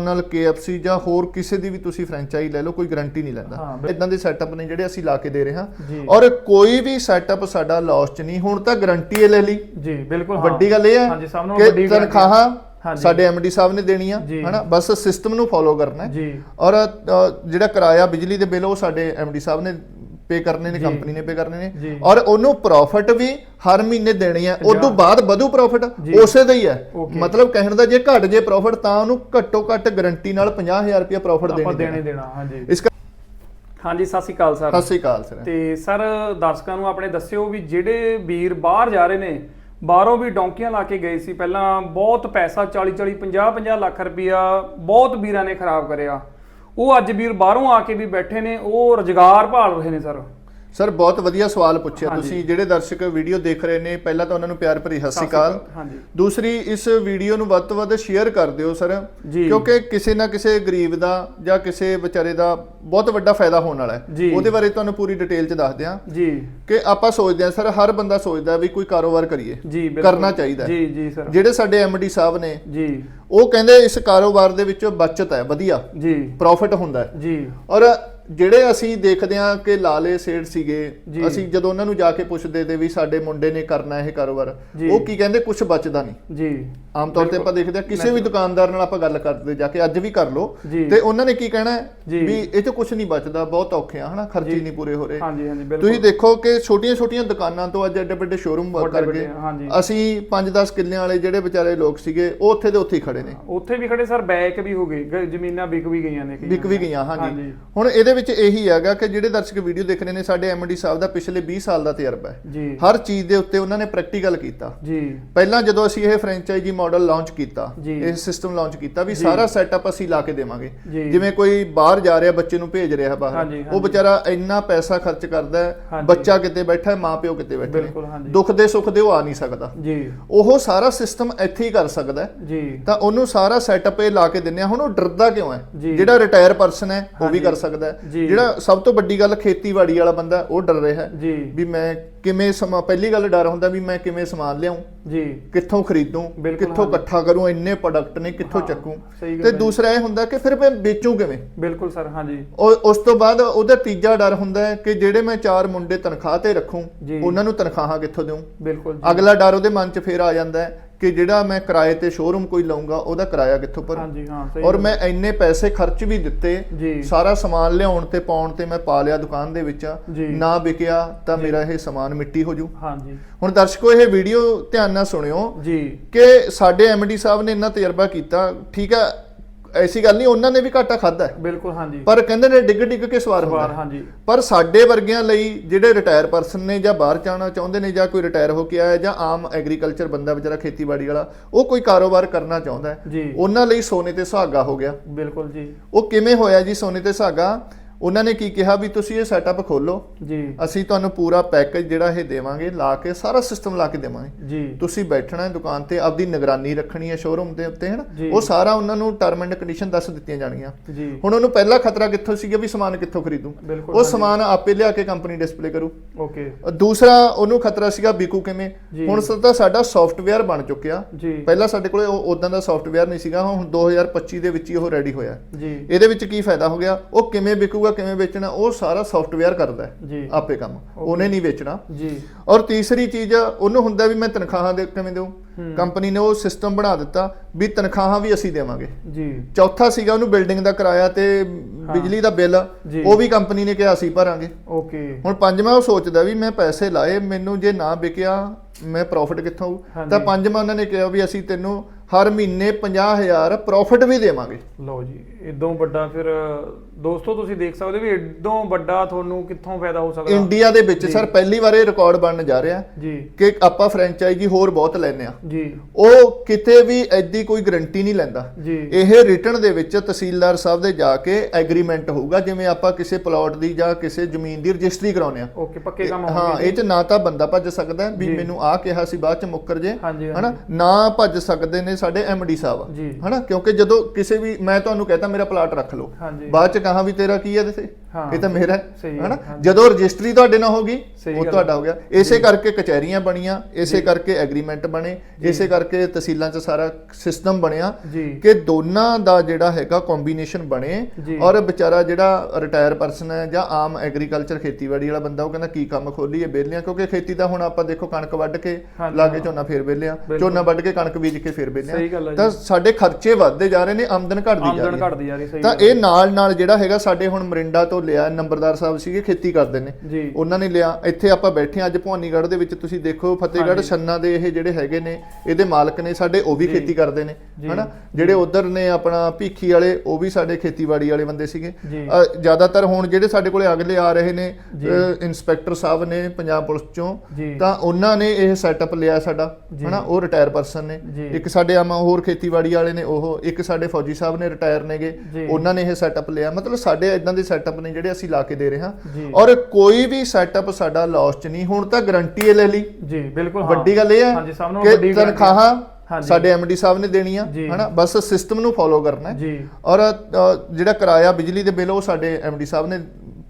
ਨਾਲ KFC ਜਾਂ ਹੋਰ ਕਿਸੇ ਦੀ ਵੀ ਤੁਸੀਂ ਫਰੈਂਚਾਈਜ਼ ਲੈ ਲਓ ਕੋਈ ਗਾਰੰਟੀ ਨਹੀਂ ਲੈਂਦਾ। ਇਦਾਂ ਦੇ ਸੈਟਅਪ ਨੇ ਜਿਹੜੇ ਅਸੀਂ ਲਾ ਕੇ ਦੇ ਰਹੇ ਹਾਂ। ਔਰ ਕੋਈ ਵੀ ਸੈਟਅਪ ਸਾਡਾ ਲਾਸ ਚ ਨਹੀਂ ਹੁਣ ਤਾਂ ਗਾਰੰਟੀ ਇਹ ਲੈ ਲਈ। ਜੀ ਬਿਲਕੁਲ ਵੱਡੀ ਗੱਲ ਇਹ ਹੈ ਕਿ ਤਨਖਾਹਾਂ। ਸਾਡੇ ਐਮਡੀ ਸਾਹਿਬ ਨੇ ਦੇਣੀਆਂ ਜੀ। ਹਨਾ? ਬਸ ਸਿਸਟਮ ਨੂੰ ਫੋਲੋ ਕਰਨਾ ਹੈ। ਔਰ ਜਿਹੜਾ ਕਿਰਾਇਆ ਬਿਜਲੀ ਦੇ ਬਿੱਲ ਉਹ ਸਾਡੇ ਐਮਡੀ ਸਾਹਿਬ ਨੇ ਪੇ ਕਰਨੇ ਨੇ। ਕੰਪਨੀ ਨੇ ਪੇ ਕਰਨੇ। ਨੇ ਔਰ ਉਹਨੂੰ ਪ੍ਰੋਫਿਟ ਵੀ ਹਰ ਮਹੀਨੇ ਦੇਣੀ ਹੈ ਉਸ ਤੋਂ ਬਾਅਦ ਵਧੂ ਪ੍ਰੋਫਿਟ। ਉਸੇ ਦਾ ਹੀ ਹੈ। ਮਤਲਬ ਕਹਿਣ ਦਾ ਜੇ ਘਟ ਜੇ ਪ੍ਰੋਫਿਟ ਤਾਂ ਉਹਨੂੰ ਘੱਟੋ ਘੱਟ ਗਾਰੰਟੀ ਨਾਲ 50000 ਰੁਪਏ ਪ੍ਰੋਫਿਟ ਆਪਾਂ ਦੇਣੀ ਦੇਣੇ ਹਾਂਜੀ ਇਸ ਹਾਂਜੀ ਸਤਿ ਸ਼੍ਰੀ ਅਕਾਲ ਸਰ ਸਤਿ ਸ੍ਰੀ ਅਕਾਲ ਸਰ ਤੇ ਸਰ ਦਰਸ਼ਕਾਂ ਨੂੰ ਆਪਣੇ ਦੱਸਿਓ ਵੀ ਜਿਹੜੇ ਵੀਰ ਬਾਹਰ ਜਾ ਰਹੇ ਨੇ ਬਾਹਰੋਂ ਵੀ ਡੌਂਕੀਆਂ ਲਾ ਕੇ ਗਏ ਸੀ ਪਹਿਲਾਂ ਬਹੁਤ ਪੈਸਾ 40 40 50 50 ਲੱਖ ਰੁਪਇਆ ਬਹੁਤ ਵੀਰਾਂ ਨੇ ਖਰਾਬ ਕਰਿਆ ਉਹ ਅੱਜ ਵੀਰ ਬਾਹਰੋਂ ਆ ਕੇ ਵੀ ਬੈਠੇ ਨੇ, ਉਹ ਰੁਜ਼ਗਾਰ ਭਾਲ ਰਹੇ ਨੇ ਸਰ। ਸਰ ਬਹੁਤ ਵਧੀਆ ਸਵਾਲ ਪੁੱਛਿਆ। ਤੁਸੀਂ ਜਿਹੜੇ ਦਰਸ਼ਕ ਵੀਡੀਓ ਦੇਖ ਰਹੇ ਨੇ ਪਹਿਲਾਂ ਤਾਂ ਉਹਨਾਂ ਨੂੰ ਪਿਆਰ ਭਰੀ ਸਤਿ ਸ੍ਰੀ ਅਕਾਲ। ਦੂਸਰੀ ਇਸ ਵੀਡੀਓ ਨੂੰ ਵੱਧ ਤੋਂ ਵੱਧ ਸ਼ੇਅਰ ਕਰ ਦਿਓ ਸਰ। ਕਿਉਂਕਿ ਕਿਸੇ ਨਾ ਕਿਸੇ ਗਰੀਬ ਦਾ ਜਾਂ ਕਿਸੇ ਵਿਚਾਰੇ ਦਾ ਬਹੁਤ ਵੱਡਾ ਫਾਇਦਾ ਹੋਣ ਵਾਲਾ ਹੈ। ਉਹਦੇ ਬਾਰੇ ਤੁਹਾਨੂੰ ਪੂਰੀ ਡਿਟੇਲ ਚ ਦੱਸਦੇ ਹਾਂ ਜੀ। ਕਿ ਆਪਾਂ ਸੋਚਦੇ ਹਾਂ ਸਰ ਹਰ ਬੰਦਾ ਸੋਚਦਾ ਵੀ ਕੋਈ ਕਾਰੋਬਾਰ ਕਰੀਏ ਕਰਨਾ ਚਾਹੀਦਾ। ਜੀ ਜੀ ਸਰ। ਜਿਹੜੇ ਸਾਡੇ ਐਮਡੀ ਸਾਹਿਬ ਨੇ ਜੀ। ਉਹ ਕਹਿੰਦੇ ਇਸ ਕਾਰੋਬਾਰ ਦੇ ਵਿੱਚੋਂ ਬਚਤ ਹੈ ਵਧੀਆ। ਜੀ। ਪ੍ਰੋਫਿਟ ਹੁੰਦਾ ਹੈ। ਜੀ। ਔਰ ਜਿਹੜੇ ਅਸੀਂ ਦੇਖਦੇ ਹਾਂ ਕਿ ਲਾਲੇ ਸੇਠ ਸੀਗੇ। ਅਸੀਂ ਜਦੋਂ ਉਹਨਾਂ ਨੂੰ ਜਾ ਕੇ ਪੁੱਛਦੇ ਤੇ ਵੀ ਸਾਡੇ ਮੁੰਡੇ ਨੇ ਕਰਨਾ ਇਹ ਕਾਰੋਬਾਰ। ਉਹ ਕੀ ਕਹਿੰਦੇ ਕੁਝ ਬਚਦਾ ਨਹੀਂ ਜੀ ਆਮ ਤੌਰ ਤੇ ਆਪਾਂ ਦੇਖਦੇ ਹਾਂ ਕਿਸੇ ਵੀ ਦੁਕਾਨਦਾਰ ਨਾਲ ਆਪਾਂ ਗੱਲ ਕਰਦੇ ਜਾ ਕੇ ਅੱਜ ਵੀ ਕਰ ਜੀ। ਤੇ ਉਹਨਾਂ ਨੇ ਕੀ ਕਹਿਣਾ। ਵੀ ਇਹ ਚ ਕੁਝ ਨਹੀਂ ਬਚਦਾ ਬਹੁਤ ਔਖੇ ਆ ਹਨਾ ਖਰਚੇ ਨਹੀਂ ਪੂਰੇ ਹੋ ਰਹੇ ਹਾਂਜੀ ਹਾਂਜੀ ਬਿਲਕੁਲ ਤੁਸੀਂ ਦੇਖੋ ਕਿ ਛੋਟੀਆਂ-ਛੋਟੀਆਂ ਦੁਕਾਨਾਂ ਤੋਂ ਅੱਜ ਐਡੇ ਵੱਡੇ ਸ਼ੋਰੂਮ ਵੱਡੇ ਕਰ ਵੱਡੇ, ਗਏ ਹਾਂਜੀ। ਅਸੀਂ 5-10 ਕਿੱਲਿਆਂ ਵਾਲੇ ਜਿਹੜੇ ਵਿਚਾਰੇ ਲੋਕ ਸੀਗੇ ਉਹ ਉੱਥੇ ਦੇ ਉੱਥੇ ਹੀ ਖੜੇ ਨੇ ਉੱਥੇ ਵੀ ਖੜੇ ਸਰ ਬੈਕ ਵੀ ਹੋ ਗਏ ਜ਼ਮੀਨਾਂ ਵਿਕ ਵੀ ਗਈਆਂ ਨੇ ਵਿਕ ਵੀ। ਗਈਆਂ ਹਾਂਜੀ ਹੁਣ ਇਹਦੇ ਵਿੱਚ ਇਹੀ ਹੈਗਾ ਕਿ ਜਿਹੜੇ ਦਰਸ਼ਕ ਵੀਡੀਓ ਦੇਖ ਰਹੇ ਨੇ ਸਾਡੇ ਐਮਡੀ ਸਾਹਿਬ ਦਾ ਪਿਛਲੇ 20 ਸਾਲ ਦਾ ਤਜਰਬਾ ਹੈ ਹਰ ਚੀਜ਼ ਦੇ ਉੱਤੇ ਉਹਨਾਂ ਨੇ ਪ੍ਰੈਕਟੀਕਲ ਕੀਤਾ ਜੀ ਪਹਿਲਾਂ ਜਦੋਂ ਅਸੀਂ ਇਹ ਫਰੈਂਚਾਈਜ਼ੀ ਮਾਡਲ ਲਾਂਚ ਕੀਤਾ। ਇਹ ਸਿਸਟਮ ਲਾਂਚ ਕੀਤਾ ਵੀ ਸਾਰਾ ਸੈਟਅਪ ਅਸੀਂ ਲਾ ਕੇ ਦੇਵਾਂਗੇ। ਜਿਵੇਂ ਕੋਈ ਬਾਹਰ ਜਾ ਰਿਹਾ ਬੱਚੇ ਨੂੰ ਭੇਜ ਰਿਹਾ ਬਾਹਰ ਉਹ। ਵਿਚਾਰਾ ਇੰਨਾ ਪੈਸਾ ਖਰਚ ਕਰਦਾ। ਬੱਚਾ ਕਿਤੇ ਬੈਠਾ ਹੈ ਮਾਂ ਪਿਓ ਕਿਤੇ ਬੈਠੇ ਨੇ। ਦੁੱਖ ਦੇ ਸੁੱਖ ਦੇ ਉਹ ਆ ਨਹੀਂ ਸਕਦਾ ਜੀ ਉਹ ਸਾਰਾ ਸਿਸਟਮ ਇੱਥੇ ਹੀ ਕਰ ਸਕਦਾ ਜੀ ਤਾਂ ਉਹਨੂੰ ਸਾਰਾ ਸੈਟਅਪ ਇਹ ਲਾ ਕੇ ਦਿੰਨੇ ਆ ਹੁਣ ਉਹ ਡਰਦਾ ਕਿਉਂ ਹੈ। ਜਿਹੜਾ ਰਿਟਾਇਰ ਪਰਸਨ ਹੈ ਉਹ ਵੀ। ਕਰ ਸਕਦਾ। ਜਿਹੜਾ ਸਭ ਤੋਂ ਵੱਡੀ ਗੱਲ ਖੇਤੀਬਾੜੀ ਵਾਲਾ ਬੰਦਾ ਉਹ ਡਰ ਰਿਹਾ ਹੈ ਵੀ ਮੈਂ ਕਿਵੇਂ ਸਮਾਂ ਪਹਿਲੀ ਗੱਲ ਡਰ ਹੁੰਦਾ ਵੀ ਮੈਂ ਕਿਵੇਂ ਸਮਾਨ ਲਿਆਉਂ ਜੀ। ਕਿੱਥੋਂ ਖਰੀਦੂੰ ਕਿੱਥੋਂ। ਇਕੱਠਾ ਕਰੂੰ ਇੰਨੇ ਪ੍ਰੋਡਕਟ ਨੇ ਕਿੱਥੋਂ ਚੱਕੂੰ। ਤੇ। ਦੂਸਰਾ ਇਹ ਹੁੰਦਾ ਕਿ ਫਿਰ ਮੈਂ ਵੇਚੂੰ ਕਿਵੇਂ? ਬਿਲਕੁਲ ਸਰ ਹਾਂਜੀ। ਉਸ ਤੋਂ ਬਾਅਦ ਉਹਦਾ ਤੀਜਾ ਡਰ ਹੁੰਦਾ ਹੈ ਕਿ ਜਿਹੜੇ ਮੈਂ ਚਾਰ ਮੁੰਡੇ ਤਨਖਾਹ ਤੇ ਰੱਖੂੰ। ਉਹਨਾਂ ਨੂੰ ਤਨਖਾਹਾਂ ਕਿੱਥੋਂ ਦੇਵਾਂ ਬਿਲਕੁਲ ਅਗਲਾ ਡਰ ਉਹਦੇ ਮਨ 'ਚ ਫੇਰ ਆ ਜਾਂਦਾ ਹੈ ਕਿ ਜਿਹੜਾ ਮੈਂ ਕਿਰਾਏ ਤੇ ਸ਼ੋਰੂਮ ਕੋਈ ਲਵਾਂਗਾ ਉਹਦਾ ਕਿਰਾਇਆ ਕਿੱਥੋਂ ਭਰਾਂ? ਹਾਂਜੀ ਹਾਂ ਸਹੀ ਔਰ। ਮੈਂ ਇੰਨੇ ਪੈਸੇ ਖਰਚ ਵੀ ਦਿੱਤੇ ਸਾਰਾ ਸਮਾਨ ਲਿਆਉਣ ਤੇ ਪਾਉਣ ਤੇ ਮੈਂ ਪਾ ਲਿਆ ਦੁਕਾਨ ਦੇ ਵਿੱਚ। ਨਾ ਵਿਕਿਆ ਤਾਂ ਮੇਰਾ ਇਹ ਸਮਾਨ ਮਿੱਟੀ ਹੋ ਜੂ। ਹਾਂਜੀ। ਹੁਣ ਦਰਸ਼ਕੋ ਇਹ ਵੀਡੀਓ ਧਿਆਨ ਨਾਲ ਸੁਣਿਓ ਜੀ। ਕਿ ਸਾਡੇ ਐਮਡੀ ਸਾਹਿਬ ਨੇ ਇੰਨਾ ਤਜਰਬਾ ਕੀਤਾ ਠੀਕ ਹੈ ਐਸੀ ਗੱਲ ਨਹੀਂ ਉਹਨਾਂ ਨੇ ਵੀ ਘਾਟਾ ਖਾਦਾ ਬਿਲਕੁਲ ਹਾਂਜੀ। ਪਰ ਕਹਿੰਦੇ ਨੇ ਡਿੱਗ ਡਿੱਗ ਕੇ ਸਵਾਰ ਵਾਰ ਹੁੰਦਾ ਹਾਂਜੀ। ਪਰ ਸਾਡੇ ਵਰਗਿਆਂ ਲਈ ਜਿਹੜੇ ਰਿਟਾਇਰ ਪਰਸਨ ਨੇ ਜਾਂ ਬਾਹਰ ਜਾਣਾ ਚਾਹੁੰਦੇ ਨੇ ਜਾਂ ਕੋਈ ਰਿਟਾਇਰ ਹੋ ਕੇ ਆਇਆ ਜਾਂ ਆਮ ਐਗਰੀਕਲਚਰ ਬੰਦਾ ਵਿਚਾਰਾ ਖੇਤੀਬਾੜੀ ਵਾਲਾ ਉਹ ਕੋਈ ਕਾਰੋਬਾਰ ਕਰਨਾ ਚਾਹੁੰਦਾ ਹੈ। ਉਹਨਾਂ ਲਈ ਸੋਨੇ ਤੇ ਸੁਹਾਗਾ ਹੋ ਗਿਆ। ਬਿਲਕੁਲ ਜੀ। ਉਹ ਕਿਵੇਂ ਹੋਇਆ ਜੀ ਸੋਨੇ ਤੇ ਸੁਹਾਗਾ? ਉਹਨਾਂ ਨੇ ਕੀ ਕਿਹਾ ਵੀ ਤੁਸੀਂ ਇਹ ਸੈਟਅਪ ਖੋਲੋ। ਜੀ। ਅਸੀਂ ਤੁਹਾਨੂੰ ਪੂਰਾ ਪੈਕੇਜ ਜਿਹੜਾ ਇਹ ਦੇਵਾਂਗੇ ਲਾ ਕੇ ਸਾਰਾ ਸਿਸਟਮ ਲਾ ਕੇ ਦੇਵਾਂਗੇ। ਜੀ। ਤੁਸੀਂ ਬੈਠਣਾ ਹੈ ਦੁਕਾਨ ਤੇ ਆਪਦੀ ਨਿਗਰਾਨੀ ਰੱਖਣੀ ਹੈ ਸ਼ੋਰੂਮ ਦੇ ਉੱਤੇ ਹਨ। ਉਹ ਸਾਰਾ ਉਹਨਾਂ ਨੂੰ ਟਰਮ ਐਂਡ ਕੰਡੀਸ਼ਨ ਦੱਸ ਦਿੱਤੀਆਂ ਜਾਣਗੀਆਂ। ਜੀ। ਹੁਣ ਉਹਨੂੰ ਪਹਿਲਾ ਖਤਰਾ ਕਿੱਥੋਂ ਸੀਗਾ ਵੀ ਸਮਾਨ ਕਿੱਥੋਂ ਖਰੀਦੂੰ? ਉਹ। ਸਮਾਨ ਆਪੇ ਲਿਆ ਕੇ ਕੰਪਨੀ ਡਿਸਪਲੇ ਕਰੂ। ਓਕੇ। ਦੂਸਰਾ ਉਹਨੂੰ ਖਤਰਾ ਸੀਗਾ ਵਿਕੂ ਕਿਵੇਂ। ਹੁਣ ਸਦਾ ਸਾਡਾ ਸੌਫਟਵੇਅਰ ਬਣ ਚੁੱਕਿਆ। ਜੀ। ਪਹਿਲਾਂ ਸਾਡੇ ਕੋਲੇ ਉਹ ਉਦਾਂ ਦਾ ਸੌਫਟਵੇਅਰ ਨਹੀਂ ਸੀਗਾ ਹੁਣ 2025 ਦੇ ਵਿੱਚ ਹੀ ਉਹ ਰੈਡੀ ਹੋਇਆ। ਜੀ। ਇਹਦੇ ਵਿੱਚ ਕੀ ਫਾਇਦਾ ਹੋ ਗਿਆ? ਉਹ ਕਿਵੇਂ ਵਿਕੂਗਾ ਕਿਵੇਂ ਵੇਚਣਾ ਉਹ ਸਾਰਾ ਸੌਫਟਵੇਅਰ ਕਰਦਾ ਹੈ ਆਪੇ ਕੰਮ। ਉਹਨੇ ਨਹੀਂ ਵੇਚਣਾ। ਜੀ। ਔਰ ਤੀਸਰੀ ਚੀਜ਼ ਉਹਨੂੰ ਹੁੰਦਾ ਵੀ ਮੈਂ ਤਨਖਾਹਾਂ ਦੇ ਕਿਵੇਂ ਦੇਵਾਂ ਕੰਪਨੀ ਨੇ ਉਹ ਸਿਸਟਮ ਬਣਾ ਦਿੱਤਾ ਵੀ ਤਨਖਾਹਾਂ ਵੀ ਅਸੀਂ ਦੇਵਾਂਗੇ। ਜੀ। ਚੌਥਾ ਸੀਗਾ ਉਹਨੂੰ ਬਿਲਡਿੰਗ ਦਾ ਕਿਰਾਇਆ ਤੇ ਬਿਜਲੀ ਦਾ ਬਿੱਲ। ਉਹ ਵੀ ਕੰਪਨੀ ਨੇ ਕਿਹਾ ਅਸੀਂ ਭਰਾਂਗੇ। ਓਕੇ ਹੁਣ ਪੰਜਵਾਂ ਉਹ ਸੋਚਦਾ ਵੀ ਮੈਂ ਪੈਸੇ ਲਾਏ ਮੈਨੂੰ ਜੇ ਨਾ ਵਿਕਿਆ ਮੈਂ ਪ੍ਰੋਫਿਟ ਕਿੱਥੋਂ। ਤਾਂ ਪੰਜਵਾਂ ਉਹਨਾਂ ਨੇ ਕਿਹਾ ਵੀ ਅਸੀਂ ਤੈਨੂੰ ਹਰ ਮਹੀਨੇ 50000 ਪ੍ਰੋਫਿਟ ਵੀ ਦੇਵਾਂਗੇ। ਲਓ ਜੀ ਇਦੋਂ ਵੱਡਾ ਫਿਰ ਦੋਸਤੋ ਤੁਸੀਂ ਦੇਖ ਸਕਦੇ ਹੋ ਵੀ ਇਦੋਂ ਵੱਡਾ ਤੁਹਾਨੂੰ ਕਿੱਥੋਂ ਫਾਇਦਾ ਹੋ ਸਕਦਾ? ਇੰਡੀਆ ਦੇ ਵਿੱਚ ਸਰ ਪਹਿਲੀ ਵਾਰ ਇਹ ਰਿਕਾਰਡ ਬਣਨ ਜਾ ਰਿਹਾ ਜੀ। ਕਿ ਆਪਾਂ ਫਰੈਂਚਾਈਜ਼ੀ ਹੋਰ ਬਹੁਤ ਲੈਨੇ ਆ ਜੀ। ਉਹ ਕਿਤੇ ਵੀ ਐਦੀ ਕੋਈ ਗਰੰਟੀ ਨਹੀਂ ਲੈਂਦਾ। ਜੀ। ਇਹ ਰਿਟਰਨ ਦੇ ਵਿੱਚ ਤਹਿਸੀਲਦਾਰ ਸਾਹਿਬ ਦੇ ਜਾ ਕੇ ਐਗਰੀਮੈਂਟ ਹੋਊਗਾ ਜਿਵੇਂ ਆਪਾਂ ਕਿਸੇ ਪਲਾਟ ਦੀ ਜਾਂ ਕਿਸੇ ਜ਼ਮੀਨ ਦੀ ਰਜਿਸਟਰੀ ਕਰਾਉਂਦੇ ਆ ਓਕੇ ਪੱਕੇ ਕੰਮ ਹਾਂ ਹੋਣਗੇ ਇਹ ਚ ਨਾ ਤਾਂ ਬੰਦਾ ਭੱਜ ਸਕਦਾ ਹੈ ਵੀ। ਮੈਨੂੰ ਆਹ ਕਿਹਾ ਸੀ ਬਾਅਦ ਚ ਮੁੱਕਰ ਜੇ ਹਨਾ? ਨਾ ਭੱਜ ਸਕਦੇ ਨੇ ਸਾਡੇ ਐਮਡੀ ਸਾਹਿਬ ਜੀ। ਹਨਾ? ਕਿਉਂਕਿ ਜਦੋਂ ਕਿਸੇ ਵੀ ਮੈਂ ਤੁਹਾਨੂੰ ਕਹਤਾ ਮੇਰਾ ਪਲਾਟ ਰੱਖ ਲਓ। ਬਾਅਦ ਚ ਕਹਾ ਵੀ ਤੇਰਾ ਕੀ ਹੈ ਦੱਸੇ ਹਾਂ, ਇਹ ਤਾਂ ਮੇਰਾ ਹੈ ਹੈ, ਹਨਾ। ਜਦੋਂ ਰਜਿਸਟਰੀ ਤੁਹਾਡੇ ਨਾਲ ਹੋਗੀ ਸਹੀ ਉਹ ਤੁਹਾਡਾ ਹੋ ਗਿਆ ਇਸੇ ਕਰਕੇ ਕਚਹਿਰੀਆਂ ਬਣੀਆਂ ਇਸੇ ਕਰਕੇ ਐਗਰੀਮੈਂਟ ਬਣੇ ਇਸੇ ਕਰਕੇ ਤਹਿਸੀਲਾਂ 'ਚ ਸਾਰਾ ਸਿਸਟਮ ਬਣਿਆ ਕਿ ਦੋਨਾਂ ਦਾ ਜਿਹੜਾ ਹੈਗਾ ਕੰਬੀਨੇਸ਼ਨ ਬਣੇ। ਔਰ ਵਿਚਾਰਾ ਜਿਹੜਾ ਰਿਟਾਇਰ ਪਰਸਨ ਹੈ ਜਾਂ ਆਮ ਐਗਰੀਕਲਚਰ ਖੇਤੀਬਾੜੀ ਵਾਲਾ ਬੰਦਾ ਉਹ ਕਹਿੰਦਾ ਕੀ ਕੰਮ ਖੋਲੀਏ ਬੇਲਿਆਂ ਕਿਉਂਕਿ ਖੇਤੀ ਦਾ ਹੁਣ ਆਪਾਂ ਦੇਖੋ ਕਣਕ ਵੱਢ ਕੇ ਲਾਗੇ ਹਾਂ। ਝੋਨਾ ਫੇਰ ਬੇਲਿਆਂ। ਝੋਨਾ ਵੱਢ ਕੇ ਕਣਕ ਬੀਜ ਕੇ ਫੇਰ ਬੇਲਿਆਂ ਹੈ। ਤਾਂ ਸਾਡੇ ਖਰਚੇ ਵੱਧਦੇ ਜਾ ਰਹੇ ਨੇ ਆਮਦਨ ਘਟਦੀ ਜਾ ਰਹੀ ਹੈ ਤਾਂ ਹੈ। ਇਹ ਨਾਲ ਨਾਲ ਜਿਹੜਾ ਹੈਗਾ ਸਾਡੇ ਹੁਣ ਮਰਿੰਡਾ ਤੋਂ ਲਿਆ ਨੰਬਰਦਾਰ ਸਾਹਿਬ ਸੀਗੇ ਖੇਤੀ ਕਰਦੇ ਨੇ ਜੀ ਉਹਨਾਂ ਨੇ ਲਿਆ ਇੱਥੇ ਆਪਾਂ ਬੈਠੇ ਹਾਂ ਅੱਜ ਭਵਾਨੀਗੜ੍ਹ ਦੇ ਵਿੱਚ ਤੁਸੀਂ ਦੇਖੋ ਫਤਿਹਗੜ੍ਹ। ਛੰਨਾ ਦੇ ਇਹ ਜਿਹੜੇ ਹੈਗੇ ਨੇ ਇਹਦੇ ਮਾਲਕ ਨੇ ਸਾਡੇ ਉਹ ਵੀ। ਖੇਤੀ ਕਰਦੇ ਨੇ। ਹਨਾ ਜਿਹੜੇ ਉਧਰ ਨੇ ਆਪਣਾ ਭੀਖੀ ਵਾਲੇ ਉਹ ਵੀ ਸਾਡੇ ਖੇਤੀਬਾੜੀ ਵਾਲੇ ਬੰਦੇ ਸੀਗੇ ਜ਼ਿਆਦਾਤਰ ਹੁਣ ਜਿਹੜੇ ਸਾਡੇ ਕੋਲੇ ਅਗਲੇ ਆ ਰਹੇ ਨੇ ਇੰਸਪੈਕਟਰ ਸਾਹਿਬ ਨੇ ਪੰਜਾਬ ਪੁਲਿਸ ਚੋਂ ਤਾਂ ਉਹਨਾਂ ਨੇ ਇਹ ਸੈਟਅਪ ਲਿਆ ਸਾਡਾ। ਹਨਾ ਉਹ ਰਿਟਾਇਰ ਪਰਸਨ ਨੇ। ਇੱਕ ਸਾਡੇ ਆਮ ਹੋਰ ਖੇਤੀਬਾੜੀ ਵਾਲੇ ਨੇ ਉਹ ਇੱਕ ਸਾਡੇ ਫੌਜੀ ਸਾਹਿਬ ਨੇ ਰਿਟਾਇਰ ਨੇਗੇ। ਉਹਨਾਂ ਨੇ ਇਹ ਸੈਟਅਪ ਲਿਆ ਮਤਲਬ ਸਾਡੇ ਇਦਾਂ ਦੇ ਸੈਟਅਪ ਨੇ ਜਿਹੜੇ ਅਸੀਂ ਲਾ ਕੇ ਦੇ ਰਹੇ ਹਾਂ। ਔਰ ਕੋਈ ਵੀ ਸੈਟਅਪ ਸਾਡਾ ਲਾਸ ਚ ਨਹੀਂ ਹੁਣ ਤਾਂ ਗਰੰਟੀ ਲੈ ਲਈ ਜੀ ਬਿਲਕੁਲ ਵੱਡੀ ਗੱਲ ਇਹ ਹੈ ਕਿ ਤਨਖਾਹਾਂ। ਸਾਡੇ ਐਮਡੀ ਸਾਹਿਬ ਨੇ ਦੇਣੀਆਂ ਜੀ। ਹਨਾ ਬਸ ਸਿਸਟਮ ਨੂੰ ਫੋਲੋ ਕਰਨਾ ਹੈ ਜੀ ਔਰ ਜਿਹੜਾ ਕਿਰਾਇਆ ਬਿਜਲੀ ਦੇ ਬਿੱਲ ਉਹ ਸਾਡੇ ਐਮਡੀ ਸਾਹਿਬ ਨੇ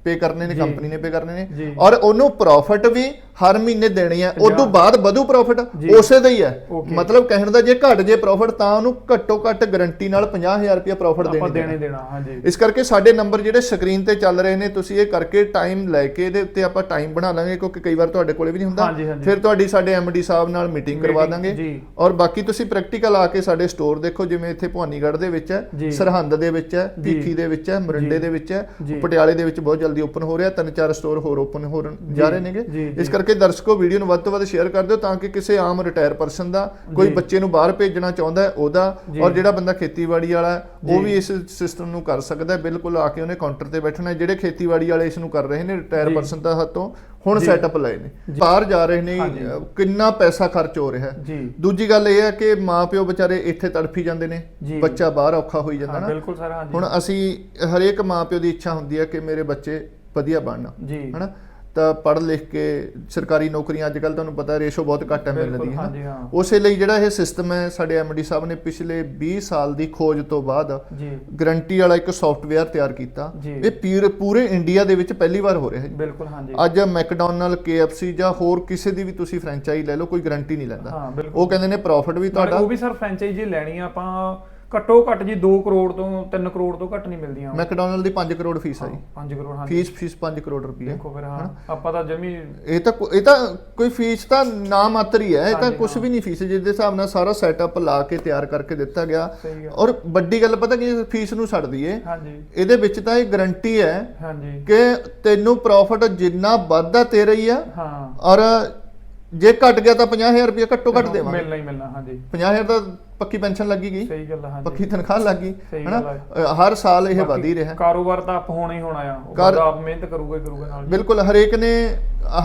ਪੇ ਕਰਨੇ ਨੇ। ਕੰਪਨੀ ਨੇ ਪੇ ਕਰਨੇ। ਨੇ ਔਰ ਉਹਨੂੰ ਪ੍ਰੋਫਿਟ ਵੀ ਹਰ ਮਹੀਨੇ ਦੇਣੀ ਹੈ ਉਸ ਤੋਂ ਬਾਅਦ ਵਧੂ ਪ੍ਰੋਫਿਟ। ਉਸੇ ਦਾ ਹੀ ਹੈ। ਮਤਲਬ ਕਹਿਣ ਦਾ ਜੇ ਘਟ ਜੇ ਪ੍ਰੋਫਿਟ ਤਾਂ ਉਹਨੂੰ ਘੱਟੋ ਘੱਟ ਗਾਰੰਟੀ ਨਾਲ 50000 ਰੁਪਏ ਪ੍ਰੋਫਿਟ ਦੇਣੀ ਦੇਣੇ ਦੇਣਾ ਹਾਂਜੀ ਇਸ ਕਰਕੇ ਸਾਡੇ ਨੰਬਰ ਜਿਹੜੇ ਸਕਰੀਨ ਤੇ ਚੱਲ ਰਹੇ ਨੇ ਤੁਸੀਂ ਇਹ ਕਰਕੇ ਟਾਈਮ ਲੈ ਕੇ ਇਹਦੇ ਉੱਤੇ ਆਪਾਂ ਟਾਈਮ ਬਣਾ ਲਾਂਗੇ ਕਿਉਂਕਿ ਕਈ ਵਾਰ ਤੁਹਾਡੇ ਕੋਲੇ ਵੀ ਨਹੀਂ ਹੁੰਦਾ। ਫਿਰ ਤੁਹਾਡੀ ਸਾਡੇ ਐਮਡੀ ਸਾਹਿਬ ਨਾਲ ਮੀਟਿੰਗ ਕਰਵਾ ਦਾਂਗੇ। ਔਰ ਬਾਕੀ ਤੁਸੀਂ ਪ੍ਰੈਕਟੀਕਲ ਆ ਕੇ ਸਾਡੇ ਸਟੋਰ ਦੇਖੋ ਜਿਵੇਂ ਇੱਥੇ ਭਵਾਨੀਗੜ੍ਹ ਦੇ ਵਿੱਚ ਹੈ। ਸਰਹੰਦ ਦੇ ਵਿੱਚ ਹੈ। ਭੀਖੀ ਦੇ ਵਿੱਚ ਹੈ ਮਰਿੰਡੇ। ਦੇ ਵਿੱਚ ਹੈ। ਪਟਿਆਲੇ ਦੇ ਵਿੱਚ ਬਹੁਤ ਜਲਦੀ ਓਪਨ ਹੋ ਰਿਹਾ ਤਿੰਨ ਚਾਰ ਸਟੋਰ ਹੋਰ ਓਪਨ ਹੋ ਜਾ ਰਹੇ ਨੇਗੇ ਇਸ ਜੀ। ਕਰਕੇ ਦਰਸ਼ਕੋ ਵੀਡੀਓ ਨੂੰ ਵੱਧ ਤੋਂ ਵੱਧ ਸ਼ੇਅਰ ਕਰ ਦਿਓ ਤਾਂ ਕਿ ਕਿਸੇ ਆਮ ਰਿਟਾਇਰ ਪਰਸਨ ਦਾ ਕੋਈ। ਬੱਚੇ ਨੂੰ ਬਾਹਰ ਭੇਜਣਾ ਚਾਹੁੰਦਾ ਹੈ ਉਹਦਾ। ਔਰ ਜਿਹੜਾ ਬੰਦਾ ਖੇਤੀਬਾੜੀ ਵਾਲਾ ਉਹ। ਵੀ ਇਸ ਸਿਸਟਮ ਨੂੰ ਕਰ ਸਕਦਾ ਹੈ ਬਿਲਕੁਲ ਆ ਕੇ ਉਹਨੇ ਕਾਊਂਟਰ ਤੇ ਬੈਠਣਾ ਹੈ। ਜਿਹੜੇ ਖੇਤੀਬਾੜੀ ਵਾਲੇ ਇਸ ਨੂੰ ਕਰ ਰਹੇ ਨੇ ਰਿਟਾਇਰ। ਪਰਸਨ ਦਾ ਹੱਥੋਂ ਹੁਣ। ਸੈਟਅਪ ਲਏ ਨੇ। ਬਾਹਰ ਜਾ ਰਹੇ ਨੇ ਕਿੰਨਾ ਪੈਸਾ ਖਰਚ ਹੋ ਰਿਹਾ ਹੈ ਦੂਜੀ ਗੱਲ ਇਹ ਹੈ ਕਿ ਮਾਪਿਓ ਵਿਚਾਰੇ ਇੱਥੇ ਤੜਫੀ ਜਾਂਦੇ ਨੇ। ਬੱਚਾ ਬਾਹਰ ਔਖਾ ਹੋਈ ਜਾਂਦਾ ਨਾ ਬਿਲਕੁਲ ਸਰ ਹਾਂਜੀ ਹੁਣ ਅਸੀਂ ਹਰੇਕ ਮਾਪਿਓ ਦੀ ਇੱਛਾ ਹੁੰਦੀ ਹੈ ਕਿ ਮੇਰੇ ਬੱਚੇ ਵਧੀਆ ਬਣਨ ਹਨਾ ਤਾਂ ਪੜ੍ਹ ਲਿਖ ਕੇ ਸਰਕਾਰੀ ਨੌਕਰੀਆਂ ਅੱਜ ਕੱਲ ਤੁਹਾਨੂੰ ਪਤਾ ਰੇਸ਼ੋ ਬਹੁਤ ਘੱਟ ਹੈ ਮਿਲਣ ਦੀ ਹੈ। ਉਸੇ ਲਈ ਜਿਹੜਾ ਇਹ ਸਿਸਟਮ ਹੈ ਸਾਡੇ ਐਮਡੀ ਸਾਹਿਬ ਨੇ ਪਿਛਲੇ 20 ਸਾਲ ਦੀ ਖੋਜ ਤੋਂ ਬਾਅਦ ਗਰੰਟੀ ਵਾਲਾ ਇੱਕ ਸੌਫਟਵੇਅਰ ਤਿਆਰ ਕੀਤਾ। ਇਹ ਪੂਰੇ ਇੰਡੀਆ ਦੇ ਵਿੱਚ ਪਹਿਲੀ ਵਾਰ ਹੋ ਰਿਹਾ ਹੈ। ਬਿਲਕੁਲ ਹਾਂਜੀ। ਅੱਜ ਮੈਕਡੋਨਲਡ KFC ਜਾਂ ਹੋਰ ਕਿਸੇ ਦੀ ਵੀ ਤੁਸੀਂ ਫਰੈਂਚਾਈਜ਼ ਲੈ ਲਓ ਕੋਈ ਗਾਰੰਟੀ ਨਹੀਂ ਲੈਂਦਾ। ਉਹ ਕਹਿੰਦੇ ਨੇ ਪ੍ਰੋਫਿਟ ਵੀ ਤੁਹਾਡਾ। ਉਹ ਵੀ ਸਰ ਫਰੈਂਚਾਈਜ਼ੀ ਲੈਣੀ ਆ ਆਪਾਂ ਘੱਟੋ ਘੱਟ ਜੀ 2 ਕਰੋੜ ਤੋਂ 3 ਕਰੋੜ ਤੋਂ ਘੱਟ ਨਹੀਂ ਮਿਲਦੀਆਂ। ਮੈਕਡੋਨਲਡ ਦੀ 5 ਕਰੋੜ ਫੀਸ ਹੈ ਜੀ। 5 ਕਰੋੜ ਹਾਂਜੀ। ਫੀਸ ਫੀਸ 5 ਕਰੋੜ ਰੁਪਏ ਦੇਖੋ ਫਿਰ ਹਾਂ ਆਪਾਂ ਤਾਂ ਜਮੀ ਇਹ ਤਾਂ ਇਹ ਤਾਂ ਕੋਈ ਫੀਸ ਤਾਂ ਨਾ ਮਾਤਰ ਹੀ ਹੈ ਇਹ ਤਾਂ ਕੁਝ ਹਾਂ। ਵੀ ਨਹੀਂ ਫੀਸ ਜਿਸ ਦੇ ਹਿਸਾਬ ਨਾਲ ਸਾਰਾ ਸੈਟਅਪ ਲਾ ਕੇ ਤਿਆਰ ਕਰਕੇ ਦਿੱਤਾ ਗਿਆ। ਔਰ ਵੱਡੀ ਗੱਲ ਪਤਾ ਕੀ ਹੈ? ਫੀਸ ਨੂੰ ਛੱਡ ਦਈਏ ਹਾਂਜੀ। ਇਹਦੇ ਵਿੱਚ ਤਾਂ ਇਹ ਗਾਰੰਟੀ ਹੈ ਹਾਂਜੀ। ਕਿ ਤੈਨੂੰ ਪ੍ਰੋਫਿਟ ਜਿੰਨਾ ਵੱਧਦਾ ਤੇਰਾ ਹੀ ਆ। ਹਾਂ। ਔਰ ਜੇ ਘਟ ਗਿਆ ਤਾਂ 50000 ਰੁਪਏ ਘੱਟੋ ਘੱਟ ਦੇਵਾਂਗੇ। ਮਿਲਣਾ ਹੀ ਮਿਲਣਾ ਹਾਂਜੀ। 50000 ਤਾਂ ਪੱਕੀ ਪੈਨਸ਼ਨ ਲੱਗੀ ਗਈ। ਸਹੀ ਗੱਲ ਹਾਂਜੀ। ਪੱਕੀ ਤਨਖਾਹ ਲੱਗ ਹਨਾ? ਹਰ ਸਾਲ ਇਹ ਵਧ ਹੀ ਰਿਹਾ। ਕਾਰੋਬਾਰ ਤਾਂ ਆਪ ਹੋਣਾ ਹੀ ਹੋਣਾ ਆ। ਉਹ ਬੰਦਾ ਆਪ ਮਿਹਨਤ ਕਰੂਗਾ ਹੀ ਕਰੂਗਾ ਨਾਲ। ਬਿਲਕੁਲ ਹਰੇਕ ਨੇ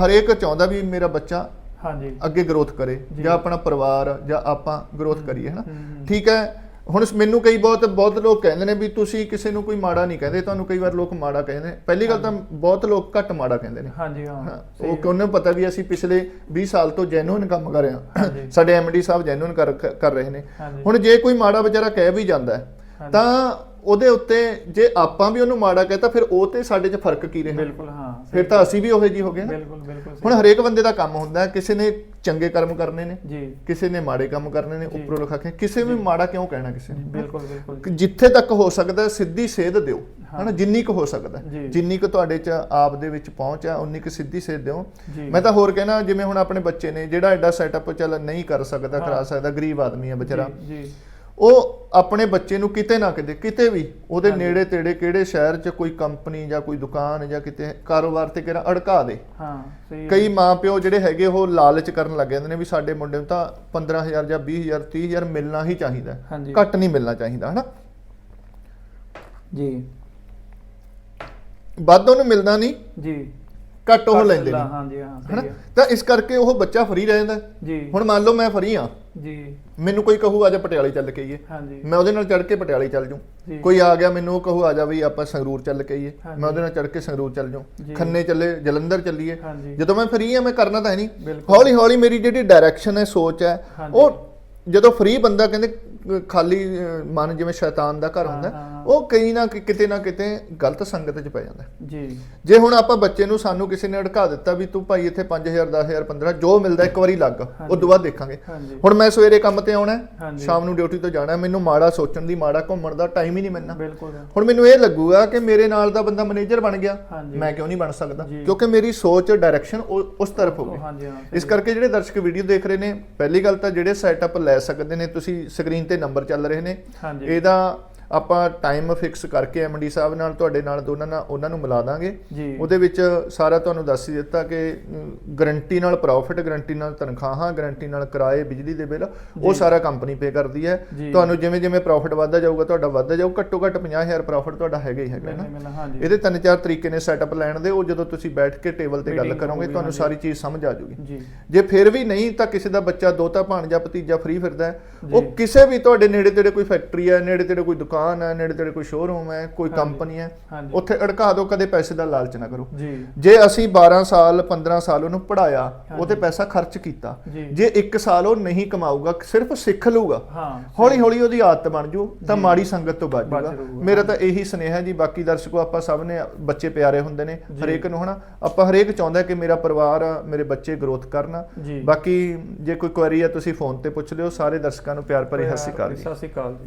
ਹਰੇਕ ਚਾਹੁੰਦਾ ਵੀ ਮੇਰਾ ਬੱਚਾ ਹਾਂਜੀ। ਅੱਗੇ ਗਰੋਥ ਕਰੇ ਜੀ। ਆਪਣਾ ਪਰਿਵਾਰ ਜਾਂ ਆਪਾਂ ਗਰੋਥ ਕਰੀਏ ਹਨਾ? ਹੂੰ, ਹੂੰ। ਠੀਕ ਹੈ ਹੁਣ ਮੈਨੂੰ ਕਈ ਬਹੁਤ ਬਹੁਤ ਲੋਕ ਕਹਿੰਦੇ ਨੇ ਵੀ ਤੁਸੀਂ ਕਿਸੇ ਨੂੰ ਕੋਈ ਮਾੜਾ ਨਹੀਂ ਕਹਿੰਦੇ ਤੁਹਾਨੂੰ ਕਈ ਵਾਰ ਲੋਕ ਮਾੜਾ ਕਹਿੰਦੇ ਨੇ। ਪਹਿਲੀ ਗੱਲ ਤਾਂ ਬਹੁਤ ਲੋਕ ਘੱਟ ਮਾੜਾ ਕਹਿੰਦੇ ਨੇ। ਹਾਂਜੀ ਹਾਂ ਉਹ ਕਿ ਉਹਨੂੰ ਪਤਾ ਵੀ ਅਸੀਂ ਪਿਛਲੇ 20 ਸਾਲ ਤੋਂ ਜੈਨੂਇਨ ਕੰਮ ਕਰ ਰਹੇ ਹਾਂ। ਸਾਡੇ ਐਮਡੀ ਸਾਹਿਬ ਜੈਨੂਇਨ ਕਰ ਕਰ ਰਹੇ ਨੇ। ਹੁਣ ਜੇ ਕੋਈ ਮਾੜਾ ਵਿਚਾਰਾ ਕਹਿ ਵੀ ਜਾਂਦਾ ਹੈ। ਤਾਂ ਉਹਦੇ ਉੱਤੇ ਜੇ ਆਪਾਂ ਵੀ ਉਹਨੂੰ ਮਾੜਾ ਕਹਤਾ ਫਿਰ ਉਹ ਤੇ ਸਾਡੇ 'ਚ ਫ਼ਰਕ ਕੀ ਰਿਹਾ? ਬਿਲਕੁਲ ਹਾਂ ਫਿਰ ਤਾਂ ਅਸੀਂ ਵੀ ਉਹੇ ਜੀ ਹੋ ਗਏ ਬਿਲਕੁਲ ਬਿਲਕੁਲ। ਹੁਣ ਹਰੇਕ ਬੰਦੇ ਦਾ ਕੰਮ ਹੁੰਦਾ ਕਿਸੇ ਨੇ ਚੰਗੇ ਕਰਮ ਕਰਨੇ ਨੇ ਜੀ। ਕਿਸੇ ਨੇ ਮਾੜੇ ਕੰਮ ਕਰਨੇ ਨੇ। ਉੱਪਰੋਂ ਲਿਖਾ ਕੇ ਕਿਸੇ ਵੀ ਮਾੜਾ ਕਿਉਂ ਕਹਿਣਾ ਕਿਸੇ ਨੂੰ? ਬਿਲਕੁਲ ਬਿਲਕੁਲ ਜਿੱਥੇ ਤੱਕ ਹੋ ਸਕਦਾ ਸਿੱਧੀ ਸੇਧ ਦਿਓ। ਹਨਾ ਜਿੰਨੀ ਕੁ ਹੋ ਸਕਦਾ। ਜਿੰਨੀ ਕੁ ਤੁਹਾਡੇ ਚ ਆਪ ਦੇ ਵਿੱਚ ਪਹੁੰਚ ਹੈ ਉਨੀ ਕੁ ਸਿੱਧੀ ਸੇਧ ਦਿਓ। ਮੈਂ ਤਾਂ ਹੋਰ ਕਹਿਣਾ ਜਿਵੇਂ ਹੁਣ ਆਪਣੇ ਬੱਚੇ ਨੇ ਜਿਹੜਾ ਐਡਾ ਸੈਟਅਪ ਚੱਲ ਨਹੀਂ ਕਰ ਸਕਦਾ। ਕਰਾ ਸਕਦਾ ਗਰੀਬ ਆਦਮੀ ਹੈ ਵਿਚਾਰਾ। ਉਹ ਆਪਣੇ ਬੱਚੇ ਨੂੰ ਕਿਤੇ ਨਾ ਕਿਤੇ ਕਿਤੇ ਵੀ ਉਹਦੇ। ਨੇੜੇ ਤੇੜੇ ਕਿਹੜੇ ਸ਼ਹਿਰ 'ਚ ਕੋਈ ਕੰਪਨੀ ਜਾਂ ਕੋਈ ਦੁਕਾਨ ਜਾਂ ਕਿਤੇ ਕਾਰੋਬਾਰ ਤੇ ਕਿਹੜਾ ਅੜਕਾ ਦੇ। ਹਾਂ ਸਹੀ। ਕਈ ਮਾਪਿਓ ਜਿਹੜੇ ਹੈਗੇ ਉਹ ਲਾਲਚ ਕਰਨ ਲੱਗ ਜਾਂਦੇ ਨੇ ਵੀ ਸਾਡੇ ਮੁੰਡੇ ਨੂੰ ਤਾਂ 15000 ਜਾਂ 20000 30000 ਮਿਲਣਾ ਹੀ ਚਾਹੀਦਾ ਘੱਟ ਨਹੀਂ ਮਿਲਣਾ ਚਾਹੀਦਾ ਹਨਾ? ਜੀ। ਵੱਧ ਉਹਨੂੰ ਮਿਲਦਾ ਨਹੀਂ ਜੀ। ਘੱਟ ਉਹ ਲੈਂਦੇ ਨੇ ਹਾਂ ਹੈ। ਤਾਂ ਇਸ ਕਰਕੇ ਉਹ ਬੱਚਾ ਫਰੀ ਰਹਿ ਜਾਂਦਾ ਹੈ। ਜੀ। ਹੁਣ ਮੰਨ ਲਓ ਮੈਂ ਫਰੀ ਆ ਜੀ ਮੈਨੂੰ ਕੋਈ ਕਹੂ ਆ ਜਾ ਪਟਿਆਲੇ ਚੱਲ ਕੇ ਆਈਏ ਹਾਂਜੀ ਮੈਂ ਉਹਦੇ ਨਾਲ ਚੜ ਕੇ ਪਟਿਆਲੇ ਚੱਲ ਜੂ। ਕੋਈ ਆ ਗਿਆ ਮੈਨੂੰ ਉਹ ਕਹੂ ਆ ਜਾ ਵੀ ਆਪਾਂ ਸੰਗਰੂਰ ਚੱਲ ਕੇ ਆਈਏ। ਮੈਂ ਉਹਦੇ ਨਾਲ ਚੜ ਕੇ ਸੰਗਰੂਰ ਚੱਲ ਜੂ ਜੀ। ਖੰਨੇ ਚੱਲੇ ਜਲੰਧਰ ਚੱਲੀਏ ਜਦੋਂ ਮੈਂ ਫਰੀ ਆ ਮੈਂ ਕਰਨਾ ਤਾਂ ਹੈ ਨਹੀਂ। ਹੌਲੀ ਹੌਲੀ ਮੇਰੀ ਜਿਹੜੀ ਡਾਇਰੈਕਸ਼ਨ ਹੈ ਸੋਚ ਹੈ। ਉਹ ਜਦੋਂ ਫਰੀ ਬੰਦਾ ਕਹਿੰਦੇ ਖਾਲੀ ਮਨ ਜਿਵੇਂ ਸ਼ੈਤਾਨ ਦਾ ਘਰ ਹੁੰਦਾ। ਉਹ ਕਈ ਨਾ ਕਿਤੇ ਨਾ ਕਿਤੇ ਗਲਤ ਸੰਗਤ 'ਚ ਪੈ ਜਾਂਦਾ। ਜੀ। ਜੇ ਹੁਣ ਆਪਾਂ ਬੱਚੇ ਨੂੰ ਸਾਨੂੰ ਕਿਸੇ ਨੇ ਅੜਕਾ ਦਿੱਤਾ ਵੀ ਤੂੰ ਭਾਈ ਇੱਥੇ 5000 10000 15 ਜੋ ਮਿਲਦਾ ਇੱਕ ਵਾਰੀ ਲੱਗ ਉਸ ਤੋਂ ਬਾਅਦ ਦੇਖਾਂਗੇ। ਹੁਣ ਮੈਂ ਸਵੇਰੇ ਕੰਮ ਤੇ ਆਉਣਾ ਸ਼ਾਮ ਨੂੰ ਡਿਊਟੀ ਤੋਂ ਜਾਣਾ ਮੈਨੂੰ ਮਾੜਾ ਸੋਚਣ ਦੀ ਮਾੜਾ ਘੁੰਮਣ ਦਾ ਟਾਈਮ ਹੀ ਨਹੀਂ ਮਿਲਣਾ। ਹੁਣ ਮੈਨੂੰ ਇਹ ਲੱਗੂਗਾ ਕਿ ਮੇਰੇ ਨਾਲ ਦਾ ਬੰਦਾ ਮੈਨੇਜਰ ਬਣ ਗਿਆ। ਮੈਂ ਕਿਉਂ ਨਹੀਂ ਬਣ ਸਕਦਾ। ਕਿਉਂਕਿ ਮੇਰੀ ਸੋਚ ਡਾਇਰੈਕਸ਼ਨ ਉਸ ਤਰਫ ਹਾਂ ਇਸ ਕਰਕੇ ਜਿਹੜੇ ਦਰਸ਼ਕ ਵੀਡੀਓ ਦੇਖ ਰਹੇ ਨੇ ਪਹਿਲੀ ਗੱਲ ਤਾਂ ਜਿਹੜੇ ਸੈਟਅਪ ਲੈ ਸਕਦੇ ਨੇ ਤੁਸੀਂ ਸਕਰੀਨ ਤੇ ਨੰਬਰ ਚੱਲ ਰਹੇ ਨੇ। ਇਹਦਾ ਆਪਾਂ ਟਾਈਮ ਫਿਕਸ ਕਰਕੇ ਐਮਡੀ ਸਾਹਿਬ ਨਾਲ ਤੁਹਾਡੇ ਨਾਲ ਦੋਨਾਂ ਨਾਲ ਉਹਨਾਂ ਨੂੰ ਮਿਲਾ ਦਾਂਗੇ। ਜੀ। ਉਹਦੇ ਵਿੱਚ ਸਾਰਾ ਤੁਹਾਨੂੰ ਦੱਸ ਹੀ ਦਿੱਤਾ ਕਿ ਗਰੰਟੀ ਨਾਲ ਪ੍ਰੋਫਿਟ ਗਰੰਟੀ ਨਾਲ ਤਨਖਾਹਾਂ ਗਰੰਟੀ ਨਾਲ ਕਿਰਾਏ ਬਿਜਲੀ ਦੇ ਬਿੱਲ ਉਹ ਸਾਰਾ ਕੰਪਨੀ ਪੇ ਕਰਦੀ ਹੈ। ਜੀ। ਤੁਹਾਨੂੰ ਜਿਵੇਂ ਜਿਵੇਂ ਪ੍ਰੋਫਿਟ ਵੱਧਦਾ ਜਾਊਗਾ ਤੁਹਾਡਾ ਵੱਧਦਾ ਜਾਊ ਘੱਟੋ ਘੱਟ 50000 ਪ੍ਰੋਫਿਟ ਤੁਹਾਡਾ ਹੈਗਾ ਹੀ ਹੈਗਾ ਨਾ। ਇਹਦੇ ਤਿੰਨ ਚਾਰ ਤਰੀਕੇ ਨੇ ਸੈਟਅਪ ਲੈਣ ਦੇ ਉਹ ਜਦੋਂ ਤੁਸੀਂ ਬੈਠ ਕੇ ਟੇਬਲ ਤੇ ਗੱਲ ਕਰੋਗੇ ਤੁਹਾਨੂੰ। ਸਾਰੀ ਚੀਜ਼ ਸਮਝ ਆ ਜਾਊਗੀ ਜੀ। ਜੇ ਫਿਰ ਵੀ ਨਹੀਂ ਤਾਂ ਕਿਸੇ ਦਾ ਬੱਚਾ ਦੋਤਾ ਭਾਣਜਾ ਭਤੀਜਾ ਫ੍ਰੀ ਫਿਰਦਾ ਹੈ, ਉਹ। ਕਿਸੇ ਵੀ ਤੁਹਾਡੇ ਨੇੜੇ ਤੇੜੇ ਕੋਈ ਫੈਕਟਰੀ ਹੈ ਨੇੜੇ ਤੇੜੇ ਕੋਈ ਦੁਕਾਨ ਹੈ ਨੇੜੇ ਤੇੜੇ ਕੋਈ ਸ਼ੋਰੂਮ ਹੈ ਕੋਈ। ਕੰਪਨੀ ਹੈ ਉੱਥੇ ਅੜਕਾ ਦਿਓ ਕਦੇ ਪੈਸੇ ਦਾ ਲਾਲਚ ਨਾ ਕਰੋ ਜੀ ਅਸੀਂ 12 ਸਾਲ 15 ਸਾਲ ਉਹਨੂੰ ਪੜਾਇਆ। ਉਹ ਤੇ ਪੈਸਾ ਖਰਚ ਕੀਤਾ ਜੀ ਜੇ 1 ਸਾਲ ਉਹ ਨਹੀਂ ਕਮਾਊਗਾ ਸਿਰਫ ਸਿੱਖ ਲੂਗਾ ਹਾਂ ਹੌਲੀ ਹੌਲੀ ਉਹਦੀ ਆਦਤ ਬਣ ਜੂ ਤਾਂ। ਮਾੜੀ ਸੰਗਤ ਤੋਂ ਬਚ ਜੂਗਾ। ਮੇਰਾ ਤਾਂ ਇਹੀ ਸੁਨੇਹਾ ਜੀ ਬਾਕੀ ਦਰਸ਼ਕੋ ਆਪਾਂ ਸਭ ਨੇ ਬੱਚੇ ਪਿਆਰੇ ਹੁੰਦੇ ਨੇ। ਹਰੇਕ ਨੂੰ ਹਨਾ ਆਪਾਂ ਹਰੇਕ ਚਾਹੁੰਦਾ ਕਿ ਮੇਰਾ ਪਰਿਵਾਰ ਮੇਰੇ ਬੱਚੇ ਗਰੋਥ ਕਰਨ ਬਾਕੀ ਜੇ ਕੋਈ ਕੁਐਰੀ ਹੈ ਤੁਸੀਂ ਫੋਨ ਤੇ ਪੁੱਛ ਲਿਓ ਸਾਰੇ ਦਰਸ਼ਕਾਂ ਨੂੰ ਪਿਆਰ ਭਰੀ ਸਤਿ ਸ਼੍ਰੀ ਅਕਾਲ ਜੀ। ਸਤਿ ਸ਼੍ਰੀ ਅਕਾਲ ਜੀ।